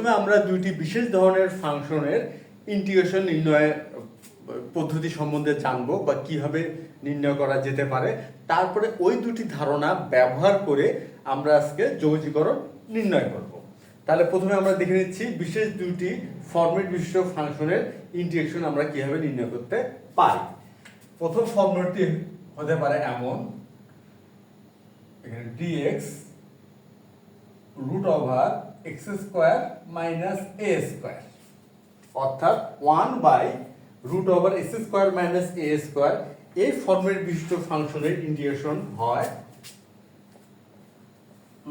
প্রথমে আমরা দুইটি বিশেষ ধরনের ফাংশনের ইন্টিগ্রেশন নির্ণয়ের পদ্ধতি সম্বন্ধে জানব বা কীভাবে নির্ণয় করা যেতে পারে। তারপরে ওই দুটি ধারণা ব্যবহার করে আমরা আজকে যৌজিকরণ নির্ণয় করব। তাহলে প্রথমে আমরা দেখে নিচ্ছি বিশেষ দুটি ফরম্যাট বিশিষ্ট ফাংশনের ইন্টিগ্রেশন আমরা কীভাবে নির্ণয় করতে পারি। প্রথম ফর্মুলাটি হতে পারে এমন। এখানে dx root over x square minus a square. অর্থাৎ one by root over x square minus a square, এই ফর্মের বিশিষ্ট ফাংশনের ইন্টিগ্রেশন হয়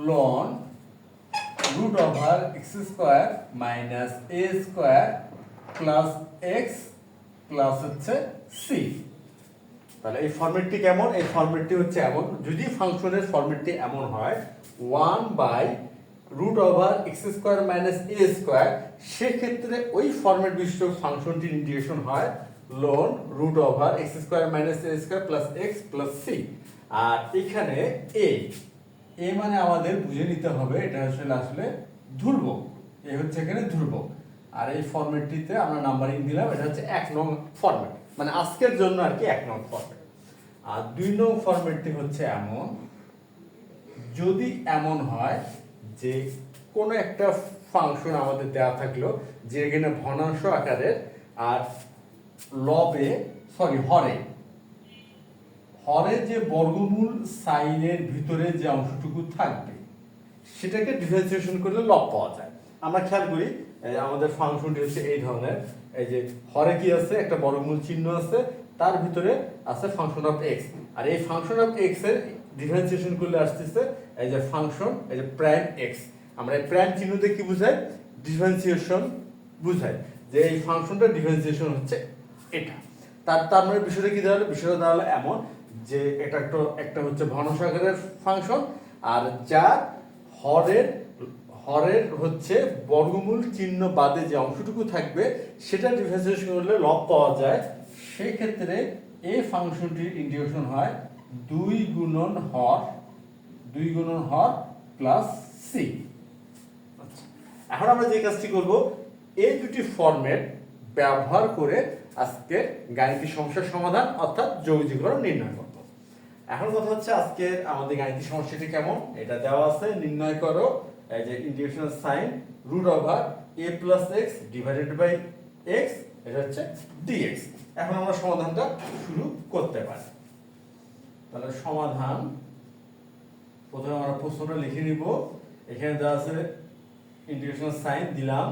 ln root over x square minus a square plus x plus হচ্ছে সি। তাহলে এই ফরম্যাটটি কেমন? এই ফরম্যাটটি হচ্ছে এমন, যদি ফাংশনের ফরম্যাটটি এমন হয়, one by root over x square minus a square সেক্ষেত্রে ওই ফরম্যাট বিশিষ্ট ফাংশনটির ইন্টিগ্রেশন হয় loan root over x square minus a square plus x plus c আর এখানে এ এ মানে আমাদের বুঝে নিতে হবে, এটা আসলে আসলে ধ্রুবক এ হচ্ছে এখানে ধ্রুবক। আর এই ফরম্যাটটিতে আমরা নাম্বারিং দিলাম, এটা হচ্ছে এক নং ফরম্যাট মানে আজকের জন্য আর কি এক নং ফরম্যাট আর দুই নং ফরম্যাটটি হচ্ছে এমন, যদি এমন হয় যে কোনো একটা ফাংশন আমাদের দেওয়া থাকল, যে এখানে ভনাংশ আকারের আর লবে সরি হরে হরে যে বর্গমূল সাইনের ভিতরে যে অংশটুকু থাকবে, সেটাকে ডিফারেন্সিয়েশন করলে লব পাওয়া যায়। আমরা খেয়াল করি আমাদের ফাংশনটি হচ্ছে এই ধরনের। এই যে হরে কি আছে? একটা বর্গমূল চিহ্ন আছে, তার ভিতরে আছে ফাংশন অফ এক্স আর এই ফাংশন অফ এক্সের ডিফারেন্সিয়েশন করলে আসতেছে, এই যে ফাংশন এই যে প্রাইম এক্স আমরা এই প্রাইম চিহ্নতে কি বুঝাই? ডিফারেন্সিয়েশন বুঝাই। যে এই ফাংশনটা ডিফারেন্সিয়েশন হচ্ছে এটা। তার তার মানে বিষয়টা কি দাঁড়াল? বিষয়টা দাঁড়াল এমন যে এটা একটা একটা হচ্ছে ঘনসাগরের ফাংশন আর যা হরের হরের হচ্ছে বর্গমূল চিহ্ন বাদে যে অংশটুকু থাকবে, সেটা ডিফারেন্সিয়েশন করলে লব পাওয়া যায়। সেই ক্ষেত্রে এই ফাংশনটির ইন্টিগ্রেশন হয় দুই গুণন হর, দুই গুণন হর প্লাস সি এখন আমরা যে কাজটি করব, এই দুটি ফরম্যাট ব্যবহার করে আজকে গাণিতিক সমস্যার সমাধান অর্থাৎ যৌজিকরণ নির্ণয় করব। এখন কথা হচ্ছে আজকে আমাদের গাণিতিক সমস্যাটি কেমন? এটা দেওয়া আছে, নির্ণয় করো যে integration sine root over a plus x divided by x এটা হচ্ছে ডিএক্স এখন আমরা সমাধানটা শুরু করতে পারি। তাহলে সমাধান। প্রথমে আমরা প্রশ্নটা লিখে নিব। এখানে দেওয়া আছে ইন্টিগ্রেশন সাইন দিলাম।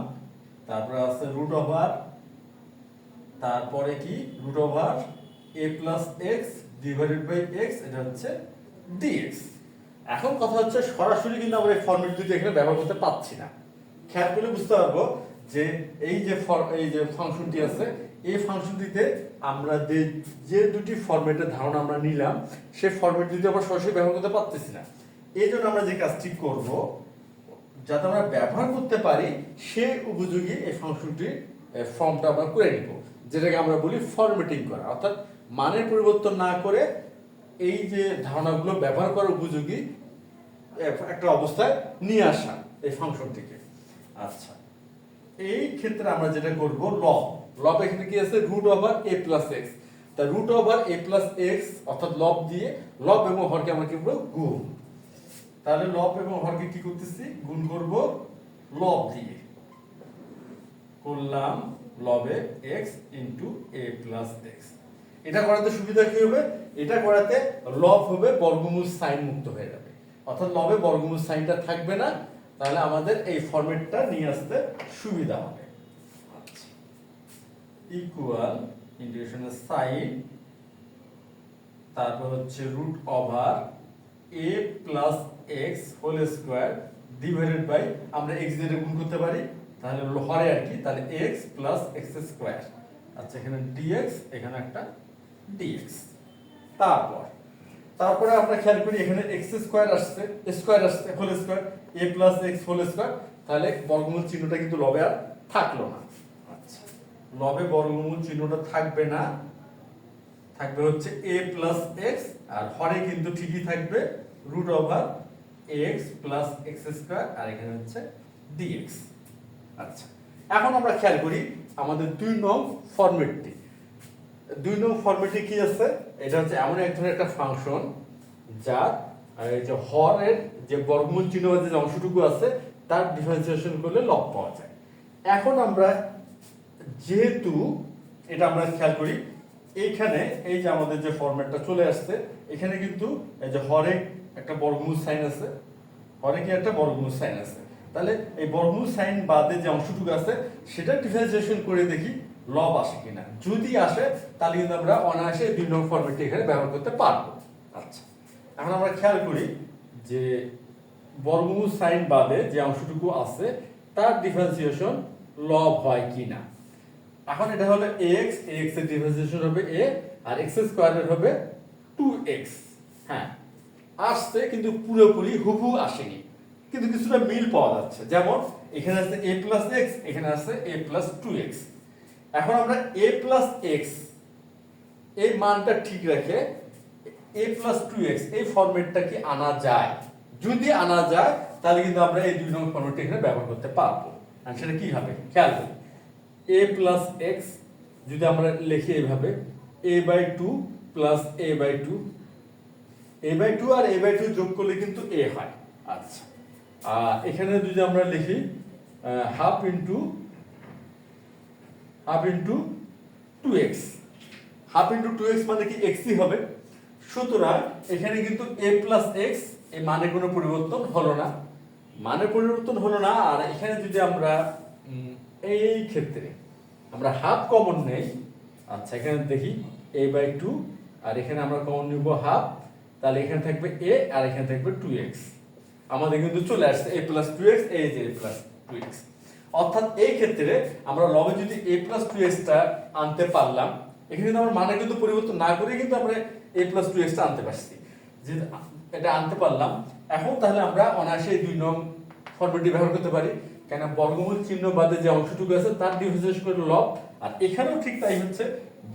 তারপরে আছে রুট ওভার তারপরে কি? Root over a plus x divided by x এটা হচ্ছে ডিএক্স এখন কথা হচ্ছে, সরাসরি কিন্তু আমরা এই ফর্মেট দুটি এখানে ব্যবহার করতে পারছি না। খেয়াল করলে বুঝতে পারব যে এই যে এই যে ফাংশনটি আছে এই ফাংশনটিতে আমরা যে যে দুটি ফরম্যাটের ধারণা আমরা নিলাম, সেই ফরম্যাট দুটি আমরা সরাসরি ব্যবহার করতে পারতেছি না, এই জন্য আমরা যে কাজটি করব, যাতে আমরা ব্যবহার করতে পারি সে উপযোগী এই ফাংশনটির ফর্মটা আমরা করে নিব। যেটাকে আমরা বলি ফরম্যাটিং করা। অর্থাৎ মানের পরিবর্তন না করে এই যে ধারণাগুলো ব্যবহার করার উপযোগী একটা অবস্থায় নিয়ে আসা এই ফাংশনটিকে আচ্ছা। এই ক্ষেত্রে আমরা যেটা করব লব লব এখানে কি আছে? Root over a plus x তা root over a plus x অর্থাৎ লব দিয়ে, লব এবং হরকে আমরা কি করব? গুণ। তাহলে লব এবং হরকে কি করতেছি? গুণ করব লব দিয়ে। করলাম লবে x into a plus x এটা করাতে সুবিধা কি হবে? এটা করাতে লব হবে বর্গমূল সাইন মুক্ত হয়ে যাবে। অর্থাৎ লবে বর্গমূল সাইনটা থাকবে না। তাহলে আমাদের এই ফরম্যাটটা নিয়ে আসতে সুবিধা হবে। ইকুয়াল ইন্টিগ্রেশনের সাইন তারপর হচ্ছে root over a plus x whole square divided by আমরা এক্স দিয়ে গুণ করতে পারি, তাহলে হলো হরে আর কি, তাহলে এক্স প্লাস এক্স স্কোয়ার আচ্ছা এখানে ডিএক্স এখানে একটা ডিএক্স তারপর, তারপরে আমরা খেয়াল করি এখানে এক্স স্কোয়ার আসছে স্কোয়ার আসছে whole square a plus x whole square তাহলে বর্গমূল চিহ্নটা কিন্তু লবে আর থাকল না। লবে বর্গমূল চিহ্নটা থাকবে না। থাকবে হচ্ছে এ প্লাস এক্স আর হরে কিন্তু ঠিকই থাকবে। Root over x plus x square আর এখানে হচ্ছে ডিএক্স আচ্ছা এখন আমরা খেয়াল করি আমাদের দুই নং ফরম্যাটটি দুই নং ফরম্যাটে কি আছে? এটা হচ্ছে এমন এক ধরনের একটা ফাংশন যার এই যে হরের যে বর্গমূল চিহ্ন যে অংশটুকু আছে, তার ডিফারেন্সিয়েশন করলে লব পাওয়া যায়। এখন আমরা যেহেতু এটা আমরা খেয়াল করি, এইখানে এই যে আমাদের যে ফরম্যাটটা চলে আসছে, এখানে কিন্তু এই যে হরেক একটা বর্গমূল সাইন আছে হরে কি একটা বর্গমূল সাইন আছে। তাহলে এই বর্গমূল সাইন বাদে যে অংশটুকু আছে, সেটা ডিফারেন্সিয়েশন করে দেখি লব আসে কিনা। যদি আসে, তাহলে কিন্তু আমরা অনায়াসে দুই নং ফরম্যাটটি এখানে ব্যবহার করতে পারব। আচ্ছা এখন আমরা খেয়াল করি যে বর্গমূল সাইন বাদে যে অংশটুকু আছে, তার ডিফারেন্সিয়েশন লব হয় কিনা। এখন এটা হলো এক্স এক্সের ডিফারেন্সিয়েশন হবে এ আর এক্স স্কোয়ারের হবে টু এক্স হ্যাঁ আসছে কিন্তু পুরোপুরি হুবহু আসেনি। কিন্তু কিছুটা মিল পাওয়া যাচ্ছে। যেমন, এখানে আছে এ প্লাস এক্স এখানে আছে এ প্লাস টু এক্স এখন আমরা এ প্লাস এক্স এই মানটা ঠিক রেখে এ প্লাস টু এক্স এই ফরম্যাটটা কি আনা যায়? যদি আনা যায়, তাহলে কিন্তু আমরা এই দুই নম্বর ফরম্যাটটা এখানে ব্যবহার করতে পারব। আর সেটা কি হবে? খেয়াল করি এ প্লাস এক্স যদি আমরা লিখি এইভাবে a by two plus a by two a by two R a by two যোগ করলে কিন্তু এ হয়। আচ্ছা। আর এখানে যদি আমরা লিখি half into half into two x half into two x মানে কি এক্সই হবে। সুতরাং এখানে কিন্তু এ প্লাস এক্স এই মানে কোনো পরিবর্তন হলো না। মানে পরিবর্তন হলো না, আর এখানে যদি আমরা এই ক্ষেত্রে আমরা হাফ কমন নেই। আচ্ছা এখানে দেখি এ বাই টু আর এখানে আমরা কমন নিব হাফ তাহলে এখানে থাকবে এ আর এখানে থাকবে টু এক্স আমাদের কিন্তু চলে আসছে a plus two x a যে প্লাস টু এক্স অর্থাৎ এই ক্ষেত্রে আমরা লবে যদি এ প্লাস টু এক্সটা আনতে পারলাম, এখানে কিন্তু আমরা মানে কিন্তু পরিবর্তন না করে কিন্তু আমরা এ প্লাস টু এক্সটা আনতে পারছি। যে এটা আনতে পারলাম, এখন তাহলে আমরা অনায়াসে দুই নং ফর্মেটটি ব্যবহার করতে পারি। কেন বর্গমূল চিহ্ন বাদে যে অংশটুকু আছে, তার ডিফারেন্সিয়েশন করে লব আর এখানেও ঠিক তাই হচ্ছে,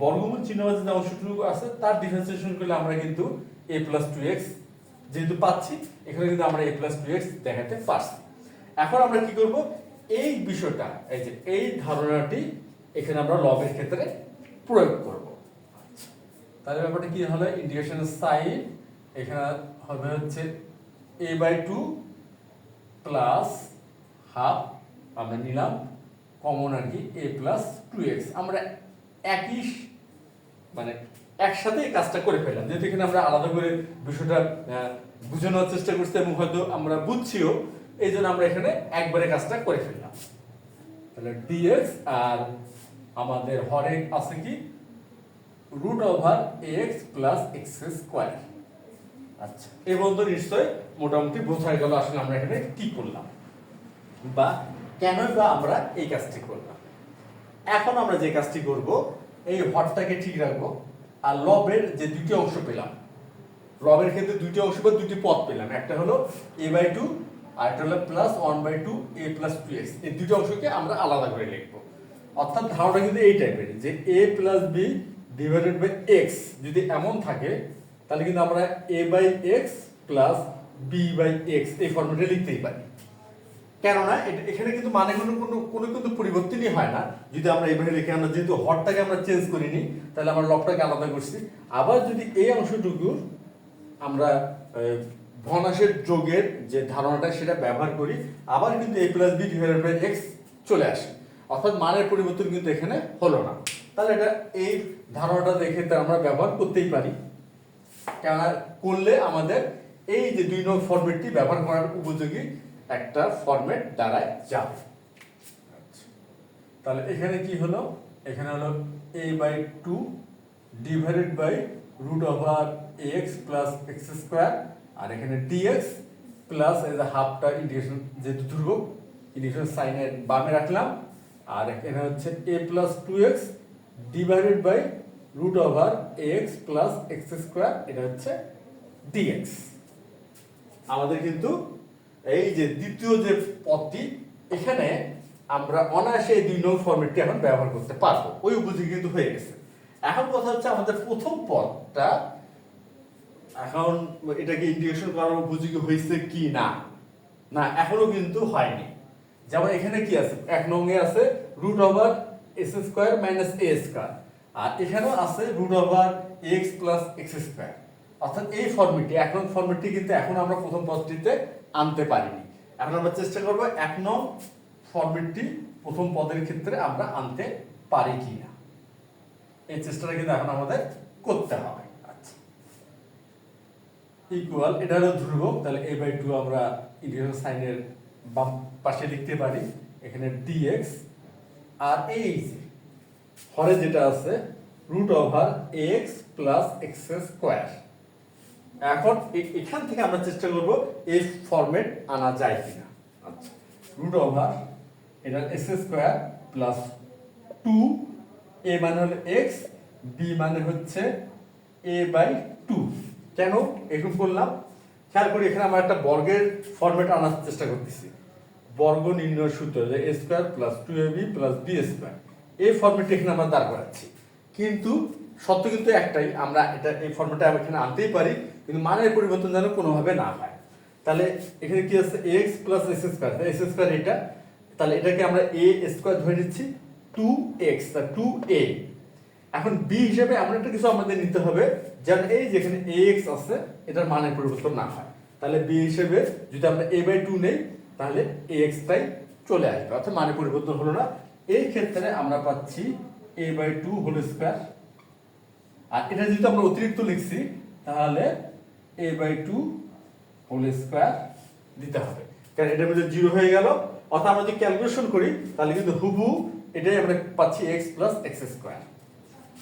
বর্গমূল চিহ্ন বাদে যে অংশটুকু আছে, তার ডিফারেন্সিয়েশন করলে আমরা কিন্তু এ প্লাস টু এক্স যেহেতু পাচ্ছি, এখানে কিন্তু আমরা এ প্লাস টু এক্স দেখাতে পারছি। এখন আমরা কি করব? এই বিষয়টা, এই যে এই ধারণাটি এখানে আমরা লবের ক্ষেত্রে প্রয়োগ করব। তাহলে ব্যাপারটা কি হলো? ইন্টিগ্রেশন সাইন এখানে হবে হচ্ছে a by two plus half, আমরা নিলাম কমন আর কি এ প্লাস টু এক্স আমরা একই মানে একসাথে এই কাজটা করে ফেললাম। যেহেতু এখানে আমরা আলাদা করে বিষয়টা বোঝানোর চেষ্টা করছি এবং হয়তো আমরা বুঝছিও, এই জন্য আমরা এখানে একবারে কাজটা করে ফেললাম। তাহলে ডিএক্স আর আমাদের হরে আছে কি? Root over x plus x square আচ্ছা এই বন্ধু নিশ্চয় মোটামুটি বোঝা গেল আসলে আমরা এখানে কি করলাম। বা কেন বা আমরা এই কাজটি করলাম? এখন আমরা যে কাজটি করব, এই হরটাকে ঠিক রাখব আর লবের যে দুটি অংশ পেলাম, লবের ক্ষেত্রে দুটি অংশ বা দুটি পদ পেলাম। একটা হলো এ বাই টু আর একটা হলো plus one by two a plus two x এই দুটি অংশকে আমরা আলাদা করে লিখব। অর্থাৎ ধারণা কিন্তু এই টাইপের যে a plus b divided by x যদি এমন থাকে, তাহলে কিন্তু আমরা a by x plus b by x এই ফর্মেটে লিখতেই পারি। কেননা এখানে কিন্তু মানে কোনো কোনো কোনো কিন্তু পরিবর্তনই হয় না। যদি আমরা এইভাবে লিখে আমরা যেহেতু হরটাকে আমরা চেঞ্জ করিনি, তাহলে আমরা লবটাকে আলাদা করছি। আবার যদি এই অংশটুকু আমরা ভগ্নাংশের যোগের যে ধারণাটা সেটা ব্যবহার করি, আবার কিন্তু a plus b divided by x চলে আসে। অর্থাৎ মানের পরিবর্তন কিন্তু এখানে হলো না। তাহলে এটা এই ধারণাটা দেখে তো আমরা ব্যবহার করতেই পারি। কেননা করলে আমাদের এই যে দুই নং ফরম্যাটটি ব্যবহার করার উপযোগী একটা ফরম্যাট দাঁড়ায় যাবে। আচ্ছা। তাহলে এখানে কি হলো? এখানে হলো a by two divided by root over x plus x square আর এখানে ডিএক্স প্লাস এই যে হাফটা ইন্টিগ্রেশন যেহেতু ধ্রুবক ইন্টিগ্রেশন সাইনের বামে রাখলাম, আর এখানে হচ্ছে a plus two x divided by root over x plus x square এটা হচ্ছে ডিএক্স আমাদের কিন্তু এই যে দ্বিতীয় যে পদটি, এখানে আমরা অনায়াসে দুই নং ফরম্যাটটি এখন ব্যবহার করতে পারব। ওই উপযোগী কিন্তু হয়ে গেছে। এখন কথা হচ্ছে আমাদের প্রথম পদটা এখন এটাকে ইন্টিগ্রেশন করার উপযোগী হয়েছে কি না? না, এখনও কিন্তু হয়নি। যেমন এখানে কি আছে? এক নঙ্গে আছে root over s square minus a square আর এখানেও আছে root over x plus x square অর্থাৎ এই ফর্মেটটি এক নং ফর্মেটটি কিন্তু এখন আমরা প্রথম পদটিতে আনতে পারিনি। এখন আমরা চেষ্টা করব এক নং ফর্মেটটি প্রথম পদের ক্ষেত্রে আমরা আনতে পারি কি না এই চেষ্টাটা কিন্তু এখন আমাদের করতে হবে। আচ্ছা। ইকুয়াল এটা হলো ধ্রুবক তাহলে এ বাই টু আমরা ইন্টিগ্রেশন সাইনের বাম পাশে লিখতে পারি। এখানে ডিএক্স আর এই যে, হরে যেটা আছে root over x plus x square এখন এখান থেকে আমরা চেষ্টা করব এই ফরম্যাট আনা যায় কিনা। আচ্ছা। রুট ওভার এটা x square plus two a মানে হলো এক্স বি মানে হচ্ছে এ বাই টু কেন? এরকম করলাম। খেয়াল করি এখানে আমরা একটা বর্গের ফরম্যাট আনার চেষ্টা করতেছি। বর্গ নির্ণয় সূত্র যে a square plus two a b plus b square এই ফর্মেটটা এখানে আমরা দাঁড় করাচ্ছি। কিন্তু সত্য কিন্তু একটাই আমরা এটা এই ফর্মেটটা এখানে আনতেই পারি। কিন্তু মানের পরিবর্তন যেন কোনোভাবে না হয়। তাহলে এখানে কি আছে? X plus s square s square এটা। তাহলে এটাকে আমরা এ স্কোয়ার ধরে নিচ্ছি টু এক্স টু এ এখন বি হিসেবে আমরা একটা কিছু আমাদের নিতে হবে, যেন এই যেখানে এ এক্স আছে, এটার মানের পরিবর্তন না হয়। তাহলে বি হিসেবে যদি আমরা এ বাই টু নেই, তাহলে এ এক্সটাই চলে আসবে। অর্থাৎ মানের পরিবর্তন হলো না। এই ক্ষেত্রে আমরা পাচ্ছি a by two whole square আর এটা যেহেতু আমরা অতিরিক্ত লিখছি, তাহলে a by two whole square দিতে হবে। কারণ এটার মধ্যে জিরো হয়ে গেল। অর্থাৎ আমরা যদি ক্যালকুলেশন করি, তাহলে কিন্তু হুবু এটাই আমরা পাচ্ছি এক্স প্লাস এক্স স্কোয়ার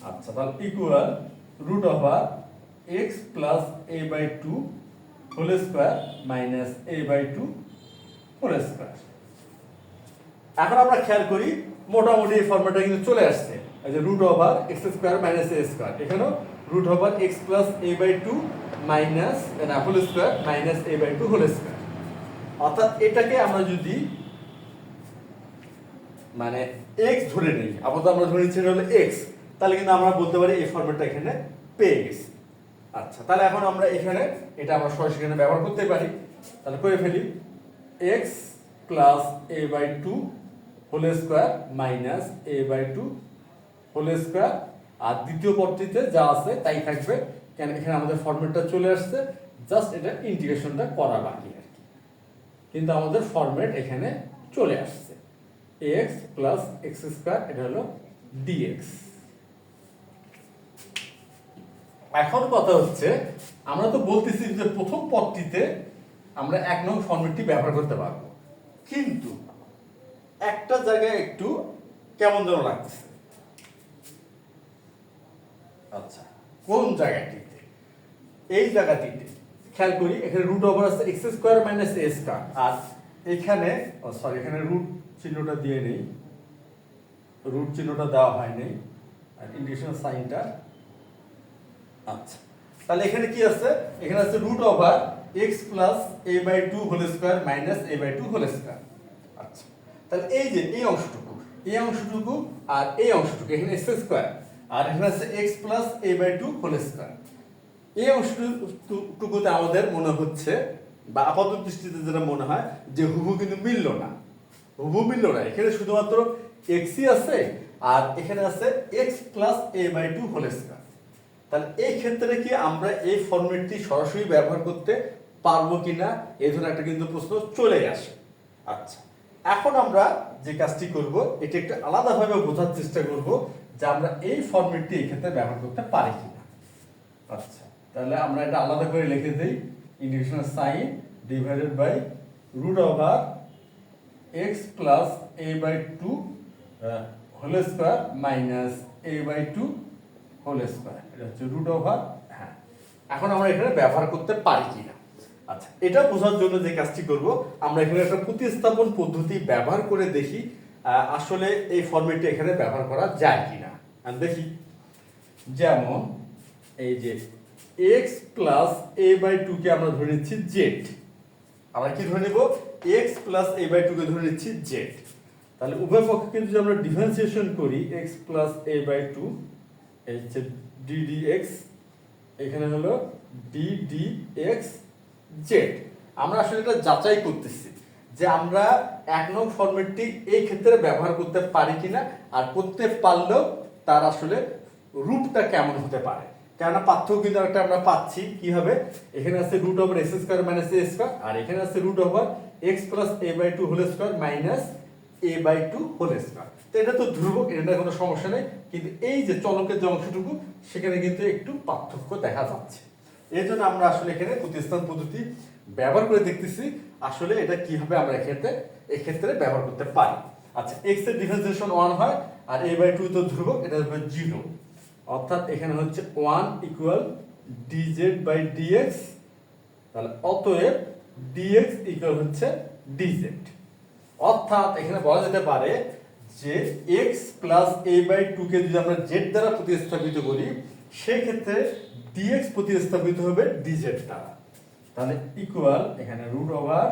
আচ্ছা তাহলে equal root over x plus a by two whole square minus a by two whole square এখন আমরা খেয়াল করি, মোটামুটি এই ফর্মেটটা কিন্তু চলে আসছে। যে root over x square minus a square এখানেও root over x plus a by two minus whole square minus a by two whole square অর্থাৎ এটাকে আমরা যদি মানে এক্স ধরে নেই, আপাতত আমরা ধরে নিচ্ছি হলো এক্স তাহলে কিন্তু আমরা বলতে পারি এই ফর্মেটটা এখানে পেয়ে গেছি। আচ্ছা তাহলে এখন আমরা এখানে এটা আমরা সরাসরি এখানে ব্যবহার করতে পারি। তাহলে করে ফেলি x plus a by two whole square minus a by two whole square আর দ্বিতীয় পদটিতে যা আছে তাই থাকবে। কেন এখানে আমাদের ফর্মেটটা চলে আসছে, জাস্ট এটা ইন্টিগ্রেশনটা করা বাকি আর কি। কিন্তু আমাদের ফরম্যাট এখানে চলে আসছে। এক্স প্লাস এক্স স্কোয়ার এটা হলো ডিএক্স এখন কথা হচ্ছে, আমরা তো বলতেছি যে প্রথম পদটিতে আমরা এক নং ফর্মেটটি ব্যবহার করতে পারব। কিন্তু একটা জায়গায় একটু কেমন যেন লাগতেছে। আচ্ছা। কোন জায়গাটিতে? এই জায়গাটিতে। খেয়াল করি, এখানে রুট ওভার আছে x square minus a square আর এখানে সরি এখানে রুট চিহ্নটা দিয়ে নেই। রুট চিহ্নটা দেওয়া হয়নি। আর ইন্ডিকেশন সাইনটা আচ্ছা। তাহলে এখানে কি আছে? এখানে আছে root over x plus a by two whole square minus a by two whole square আচ্ছা। তাহলে এই যে, এই অংশটুকু এই অংশটুকু আর এই অংশটুকু, এখানে এক্স স্কোয়ার আর এখানে আছে x plus a by two whole square এই অংশটুকুতে আমাদের মনে হচ্ছে, বা আপাত দৃষ্টিতে যেটা মনে হয়, যে হুবু কিন্তু মিলল না। হুবু মিলল না। এখানে শুধুমাত্র এক্সই আছে, আর এখানে আছে x plus a by two whole square তাহলে এই ক্ষেত্রে কি আমরা এই ফর্মেটটি সরাসরি ব্যবহার করতে পারব কিনা এই ধরনের একটা কিন্তু প্রশ্ন চলে আসে। আচ্ছা এখন আমরা যে কাজটি করব, এটি একটু আলাদাভাবে বোঝার চেষ্টা করব যে আমরা এই ফর্মেটটি এই ক্ষেত্রে ব্যবহার করতে পারি কিনা। আচ্ছা তাহলে আমরা এটা আলাদা করে লিখে দিই। Integration sign divided by root over x plus a by two whole square minus a by two whole square এটা হচ্ছে রুট ওভার হ্যাঁ। এখন আমরা এখানে ব্যবহার করতে পারি কিনা। আচ্ছা এটা বোঝার জন্য যে কাজটি করব, আমরা এখানে একটা প্রতিস্থাপন পদ্ধতি ব্যবহার করে দেখি আসলে এই ফর্মেটটি এখানে ব্যবহার করা যায় কিনা। আর দেখি। যেমন, এই যে x plus a by two কে আমরা ধরে নিচ্ছি জেড আমরা কি ধরে নেব? X plus a by two কে ধরে নিচ্ছি জেড তাহলে উভয় পক্ষকে যদি আমরা ডিফারেন্সিয়েশন করি x plus a by two এই হচ্ছে ডি এক্স এখানে হলো ডি ডি এক্স জেড আমরা আসলে এটা যাচাই করতেছি যে আমরা এক নং ফরম্যাটটি এই ক্ষেত্রে ব্যবহার করতে পারি কিনা আর করতে পারলেও তার আসলে রূপটা কেমন হতে পারে। কেননা পার্থক্য কিন্তু একটা আমরা পাচ্ছি, কি হবে? এখানে আছে root over s square minus a square আর এখানে আছে root over x plus a by two whole square minus a by two whole square তো এটা তো ধ্রুবক, এটা কোনো সমস্যা নেই, কিন্তু এই যে চলকের যে অংশটুকু, সেখানে কিন্তু একটু পার্থক্য দেখা যাচ্ছে। এই জন্য আমরা আসলে এখানে প্রতিস্থান পদ্ধতি ব্যবহার করে দেখতেছি, আসলে এটা কীভাবে আমরা এক্ষেত্রে এক্ষেত্রে ব্যবহার করতে পারি। আচ্ছা এক্সের ডিফারেন্সিয়েশন ওয়ান হয়, আর এ বাই টু তো ধ্রুবক, এটা হবে জিরো অর্থাৎ এখানে হচ্ছে one equal dz by dx তাহলে অতএব ডিএক্স ইকুয়াল হচ্ছে ডিজেড অর্থাৎ এখানে বলা যেতে পারে যে x plus a by two কে যদি আমরা জেড দ্বারা প্রতিস্থাপিত করি, সেক্ষেত্রে ডিএক্স প্রতিস্থাপিত হবে ডিজেড দ্বারা। তাহলে ইকুয়াল এখানে root over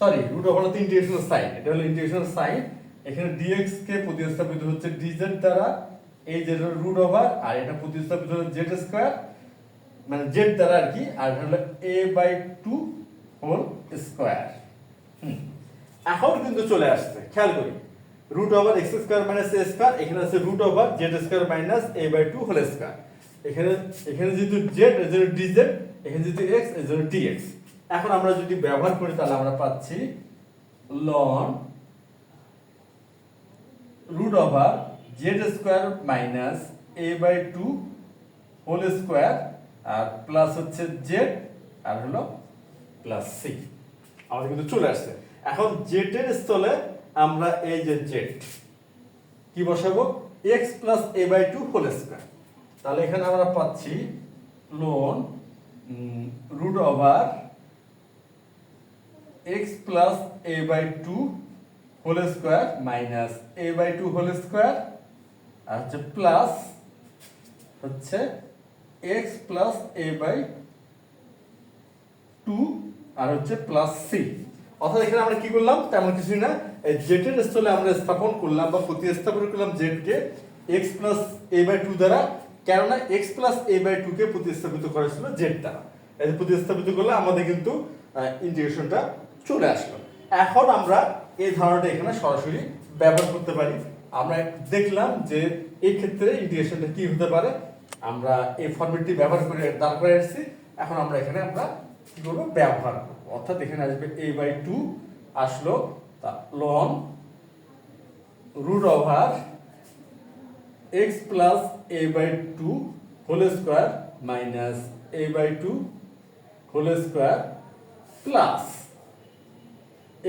sorry root over তো ইন্টিগ্রেশনাল সাইন এটা হলো ইন্টিগ্রেশনাল সাইন এখানে ডিএক্স কে প্রতিস্থাপিত হচ্ছে ডিজেড দ্বারা, এই যে রুট ওভার আর এটা প্রতিস্থাপিত হলো জেড স্কোয়ার মানে জেড দ্বারা আর কি, আর হলো a by two whole square এখন কিন্তু চলে আসছে, খেয়াল করি। Root over x square minus a square এখানে আছে root over z square minus a by two whole square এখানে এখানে যেহেতু জেড এর জন্য ডিজেড এখানে যেহেতু এক্সের জন্য ডিএক্স এখন আমরা যদি ব্যবহার করি, তাহলে আমরা পাচ্ছি loan root over z square minus a by two whole square R plus হচ্ছে জেড আর হলো প্লাস সি আমাদের কিন্তু চলে আসছে। এখন জেড এর স্থলে আমরা এই যে জেড কি বসাবো? X plus a by two whole square তাহলে এখানে আমরা পাচ্ছি ln root over x plus a by two whole square minus a by two whole square, আর হচ্ছে প্লাস হচ্ছে x plus a by two আর হচ্ছে প্লাস সি অর্থাৎ এখানে আমরা কি করলাম? তেমন কিছুই না। জেটের স্থলে আমরা স্থাপন করলাম বা প্রতিস্থাপন করলাম জেডকে x plus a by two দ্বারা, কেননা x plus a by two কে প্রতিস্থাপিত করেছিল জেড দ্বারা। প্রতিস্থাপিত করলে আমাদের কিন্তু ইন্টিগ্রেশনটা চলে আসলো। এখন আমরা এই ধারণাটা এখানে সরাসরি ব্যবহার করতে পারি। আমরা দেখলাম যে এই ক্ষেত্রে ইন্টিগ্রেশনটা কি হতে পারে। আমরা এই ফর্মেটটি ব্যবহার করে দাঁড় করে আসছি এখন আমরা এখানে আমরা কি করব? ব্যবহার করব। অর্থাৎ এখানে আসবে এ বাই টু আসলো তা ln root over x plus a by two whole square minus a by two whole square plus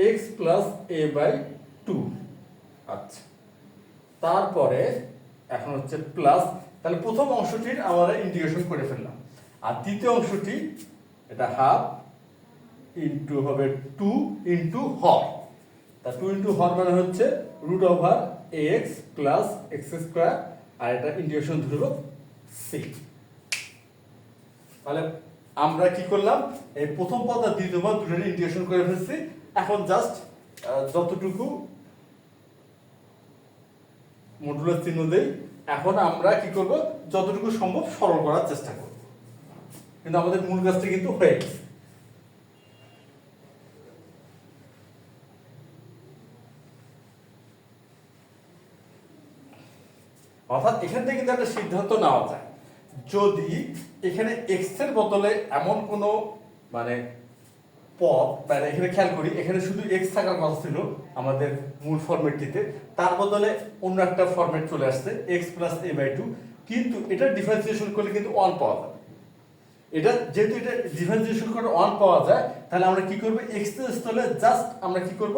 x plus a by two আচ্ছা। তারপরে, এখন হচ্ছে প্লাস তাহলে প্রথম অংশটির আমরা ইন্টিগ্রেশন করে ফেললাম। আর দ্বিতীয় অংশটি, এটা হাফ ইন্টু হবে টু ইন্টু হর। তা টু ইন্টু হর মানে হচ্ছে root over x plus x square আর এটা ইন্টিগ্রেশন ধরব সি তাহলে আমরা কি করলাম? এই প্রথম পদ আর দ্বিতীয় পদ দুটোর ইন্টিগ্রেশন করে ফেলছি। এখন জাস্ট যতটুকু মডুলার চিহ্ন দেই, এখন আমরা কি করব? যতটুকু সম্ভব সরল করার চেষ্টা করব। কিন্তু আমাদের মূল কাজটা কিন্তু হয়ে গেছে। অর্থাৎ এখান থেকে কিন্তু একটা সিদ্ধান্ত নেওয়া যায়। যদি এখানে এক্সের বদলে এমন কোনো মানে পদ মানে এখানে খেয়াল করি, এখানে শুধু এক্স থাকার কথা ছিল আমাদের মূল ফরম্যাটটিতে তার বদলে অন্য একটা ফরম্যাট চলে আসছে x plus a by two কিন্তু এটা ডিফারেন্সিয়েশন করলে কিন্তু ওয়ান পাওয়া যাবে এটা যেহেতু এটা ডিফারেন্সিয়েশন করে ওয়ান পাওয়া যায়, তাহলে আমরা কি করব? এক্স স্থলে জাস্ট আমরা কি করব?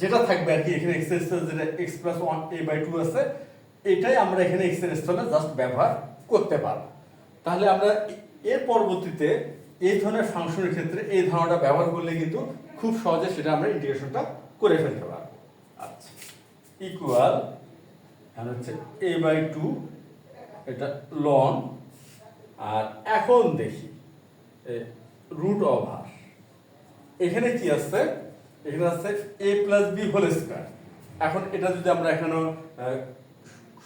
যেটা থাকবে আর কি, এখানে এক্স স্থলে যেটা x plus one a by two আছে, এটাই আমরা এখানে এক্সের স্থলে জাস্ট ব্যবহার করতে পারব। তাহলে আমরা এর পরবর্তীতে এই ধরনের ফাংশনের ক্ষেত্রে এই ধারণাটা ব্যবহার করলে কিন্তু খুব সহজে সেটা আমরা ইন্টিগ্রেশনটা করে ফেলতে পারব। আচ্ছা। ইকুয়াল আর হচ্ছে এ বাই টু এটা লন আর এখন দেখি রুট ওভার এখানে কি আছে এখানে আছে a plus b whole square এখন এটা যদি আমরা এখানে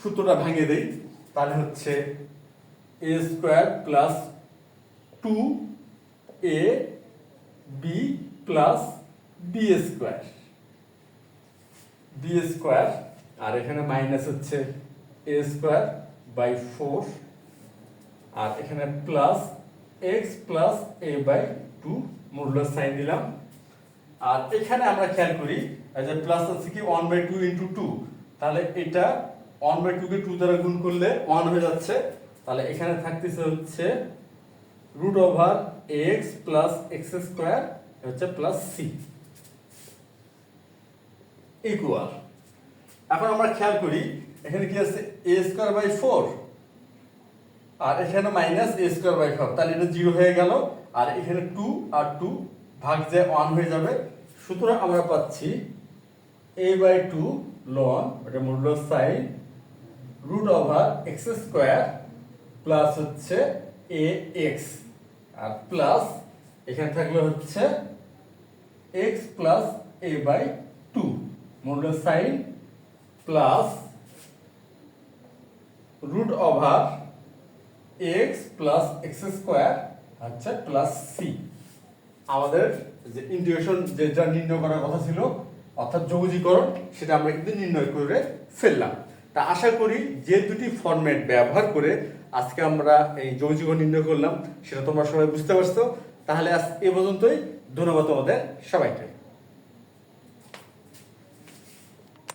সূত্রটা ভাঙে দিই, তাহলে হচ্ছে a square plus two a b plus b square b square আর এখানে মাইনাস হচ্ছে এ স্কোয়ার বাই ফোর আর এখানে plus x plus a by two মূল্য সাইন দিলাম। আর এখানে আমরা খেয়াল করি যে প্লাস আছে কি one by two into two তাহলে এটা ওয়ান বাই টুকে টু দ্বারা গুণ করলে ওয়ান হয়ে যাচ্ছে। তাহলে এখানে থাকতেছে হচ্ছে root over x plus x square হচ্ছে প্লাস সি ইকুয়াল এখন আমরা খেয়াল করি, এখানে কি আছে? এ স্কোয়ার বাই ফোর আর এখানে minus a square by four তাহলে এটা জিরো হয়ে গেল, আর এখানে টু আর টু ভাগ যে ওয়ান হয়ে যাবে। সুতরাং আমরা পাচ্ছি এ বাই টু লন এটা মূল্য sign root over x square plus হচ্ছে এ এক্স আর প্লাস এখানে থাকলে হচ্ছে x plus a by two মূল্য sign plus root over x plus x square হচ্ছে প্লাস সি আমাদের যে ইন্টিগ্রেশন যেটা নির্ণয় করার কথা ছিল, অর্থাৎ যৌগীকরণ সেটা আমরা কিন্তু নির্ণয় করে ফেললাম। তা আশা করি যে দুটি ফরম্যাট ব্যবহার করে আজকে আমরা এই যৌগীকরণ নির্ণয় করলাম, সেটা তোমরা সবাই বুঝতে পারছ। তাহলে আজ এ পর্যন্তই। ধন্যবাদ তোমাদের। সবাইকে।